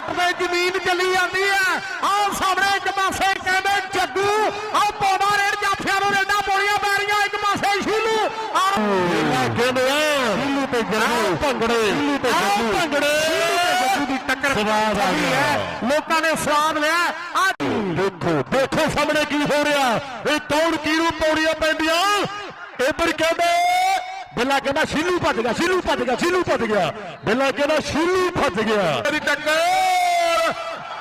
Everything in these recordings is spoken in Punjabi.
ਜੱਟ ਦੇ ਜ਼ਮੀਨ ਚੱਲੀ ਜਾਂਦੀ ਹੈ। ਆਹ ਸਾਹਮਣੇ ਇੱਕ ਪਾਸੇ ਕਹਿੰਦੇ ਜੱਗੂ ਆਹ ਪੌੜਾ ਰੇਡ ਜਾਫਿਆਂ ਨੂੰ ਰੇਡਾਂ ਪੋੜੀਆਂ ਪੈ ਰਹੀਆਂ ਇੱਕ ਪਾਸੇ ਸ਼ੀਲੂ। ਆਹ ਕਹਿੰਦੇ ਆ ਸ਼ੀਲੂ ਤੇ ਜੱਗੂ। ਭੰਗੜੇ। ਸ਼ੀਲੂ ਤੇ ਜੱਗੂ। ਭੰਗੜੇ। ਜੱਗੂ ਦੀ ਟੱਕਰ ਸਵਾਦ ਆ ਚੱਲੀ ਗਿਆ। ਹੈ ਲੋਕਾਂ ਨੇ ਸਵਾਦ ਲਿਆ। ਆ ਦੇਖੋ ਦੇਖੋ ਸਾਹਮਣੇ ਕੀ ਹੋ ਰਿਹਾ। ਇਹ ਕੌਣ ਕਿਹਨੂੰ ਪੌੜੀਆਂ ਪੈਂਦੀਆਂ? ਇੱਧਰ ਕਹਿੰਦੇ ਬਿੱਲਾ ਕਹਿੰਦਾ ਸ਼ੀਲੂ ਭੱਜ ਗਿਆ ਸ਼ੀਲੂ ਭੱਜ ਗਿਆ ਸ਼ੀਲੂ ਭੱਜ ਗਿਆ। ਬਿੱਲਾ ਕਹਿੰਦਾ ਸ਼ੀਲੂ ਭੱਜ ਗਿਆ। ਦੀ ਟੱਕਰ।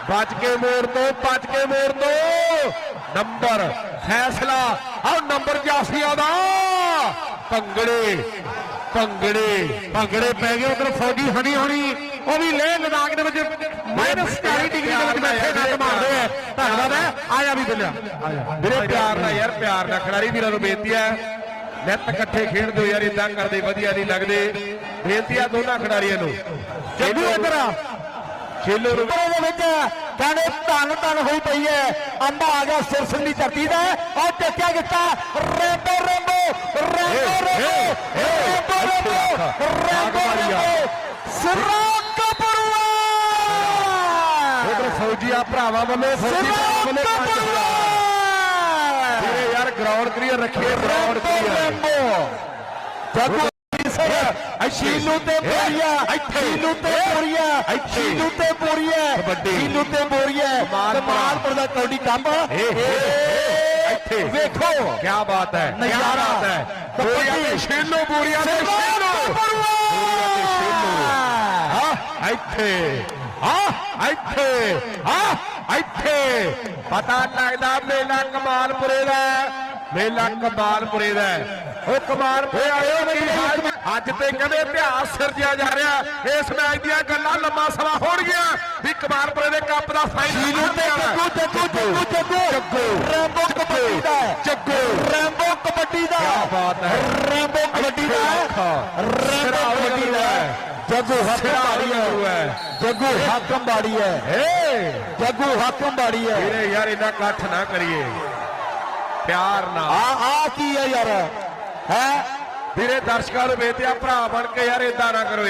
ਬਚ ਕੇ ਮੋੜ ਤੋਂ ਬਚ ਕੇ ਮੋੜ ਤੋਂ। ਨੰਬਰ ਫੈਸਲਾ, ਆਹ ਨੰਬਰ ਜਾਫੀਆ ਦਾ। ਭੰਗੜੇ ਭੰਗੜੇ ਭੰਗੜੇ ਪੈ ਗਏ ਉਧਰ ਫੌਜੀ ਹਣੀ ਹਣੀ। ਉਹ ਵੀ ਲੇਹ ਲਦਾਖ ਦੇ ਵਿੱਚ 40 ਡਿਗਰੀ ਦੇ ਵਿੱਚ ਬੈਠੇ ਨੱਟ ਮਾਰਦੇ ਆ। ਧੰਨਵਾਦ ਹੈ। ਆ ਜਾ ਵੀ ਬਿੱਲਿਆ ਵੀਰੇ, ਪਿਆਰ ਨਾਲ ਯਾਰ, ਪਿਆਰ ਨਾਲ ਖਿਡਾਰੀ ਵੀਰਾਂ ਨੂੰ ਬੇਨਤੀ ਹੈ। ਨਿੱਤ ਇਕੱਠੇ ਖੇਡਦੇ ਹੋ ਯਾਰ ਇਦਾਂ ਕਰਦੇ, ਵਧੀਆ ਨਹੀਂ ਲੱਗਦੇ। ਬੇਨਤੀ ਆ ਦੋਨਾਂ ਖਿਡਾਰੀਆਂ ਨੂੰ। ਜੱਗੂ ਇੱਧਰ ਆ। ਖੇਲੋ ਦੇ ਵਿੱਚ ਕਹਿੰਦੇ ਧੰਨ ਧੰਨ ਹੋਈ ਪਈ ਹੈ। ਅੰਬਾ ਆ ਗਿਆ ਸਿਰਸਨ ਦੀ ਧਰਤੀ ਦਾ ਔਰ ਟੱਕਿਆ ਕੀਤਾ Rambo Rambo Rambo Rambo Rambo Rambo ਸਿਰਾ ਕਪੜੂਆ ਉਧਰ ਫੌਜੀਆ ਭਰਾਵਾ ਵੱਲੋਂ ਫੌਜੀ ਭਰਾਵਾ ਵੱਲੋਂ 5000 ਵੀਰੇ ਯਾਰ ਗਰਾਊਂਡ ਕਲੀਅਰ ਰੱਖੇ ਗਰਾਊਂਡ ਕਲੀਅਰ ਰੈਂਬੋ ਸ਼ੀਲੂ ਤੇ ਬੋਰੀਆ ਸ਼ੀਲੂ ਤੇ ਬੋਰੀਆ ਸ਼ੀਲੂ ਤੇ ਬੋਰੀਆ। ਸ਼ੀਲੂ ਤੇ ਬੋਰੀਆ ਕਮਾਲ ਕਮਾਲਪੁਰ ਦਾ ਕੌਡੀ ਕੰਮ ਇੱਥੇ। ਵੇਖੋ। ਕੀ ਬਾਤ ਹੈ ਨਜ਼ਾਰਾ। ਹੈ। ਬੋਰੀਆ ਤੇ ਸ਼ੀਲੂ ਬੋਰੀਆ ਤੇ ਸ਼ੀਲੂ ਹਾਂ ਇੱਥੇ। ਹਾਂ ਇੱਥੇ। ਹਾਂ ਇੱਥੇ। ਪਤਾ ਲੱਗਦਾ ਮੇਲਾ ਕਮਾਲਪੁਰੇ ਦਾ। ਮੇਲਾ ਕਮਾਲਪੁਰੇ ਦਾ। ਉਹ ਕਮਾਲਪੁਰੇ ਆਇਓ ਕੀ ਅੱਜ ਤੇ ਕਹਿੰਦੇ ਇਤਿਹਾਸ ਸਿਰਜਿਆ ਜਾ ਰਿਹਾ। ਇਸ ਮੈਚ ਦੀਆਂ ਗੱਲਾਂ ਲੰਮਾ ਸਮਾਂ ਹੋਣਗੀਆਂ ਵੀ ਕਮਾਲਪੁਰੇ ਦੇ ਕੱਪ ਦਾ ਫਾਈਨਲ ਜੱਗੂ ਜੱਗੂ ਜੱਗੂ ਜੱਗੂ ਜੱਗੂ। ਰੈਂਬੋ ਕਬੱਡੀ ਦਾ। ਜੱਗੂ। ਰੈਂਬੋ ਕਬੱਡੀ ਦਾ। ਕੀ ਬਾਤ ਹੈ। ਰੈਂਬੋ ਕਬੱਡੀ ਦਾ। ਰੈਂਬੋ ਕਬੱਡੀ ਦਾ। ਜੱਗੂ ਹਾਕਮ ਬਾੜੀ ਹੈ। ਜੱਗੂ ਹਾਕਮ ਬਾੜੀ ਹੈ। ਏ ਜੱਗੂ ਹਾਕਮ ਬਾੜੀ ਹੈ। ਵੀਰੇ ਯਾਰ ਇੰਨਾ ਇਕੱਠ ਨਾ ਕਰੀਏ। ਪਿਆਰ ਨਾਲ। ਆ ਆ ਕੀ ਹੈ ਯਾਰ? ਹੈ? ਵੀਰੇ ਦਰਸ਼ਕਾਂ ਨੂੰ ਬੇਨਤੀ ਆ ਭਰਾ ਬਣ ਕੇ ਯਾਰ ਇਦਾਂ ਨਾ ਕਰੋ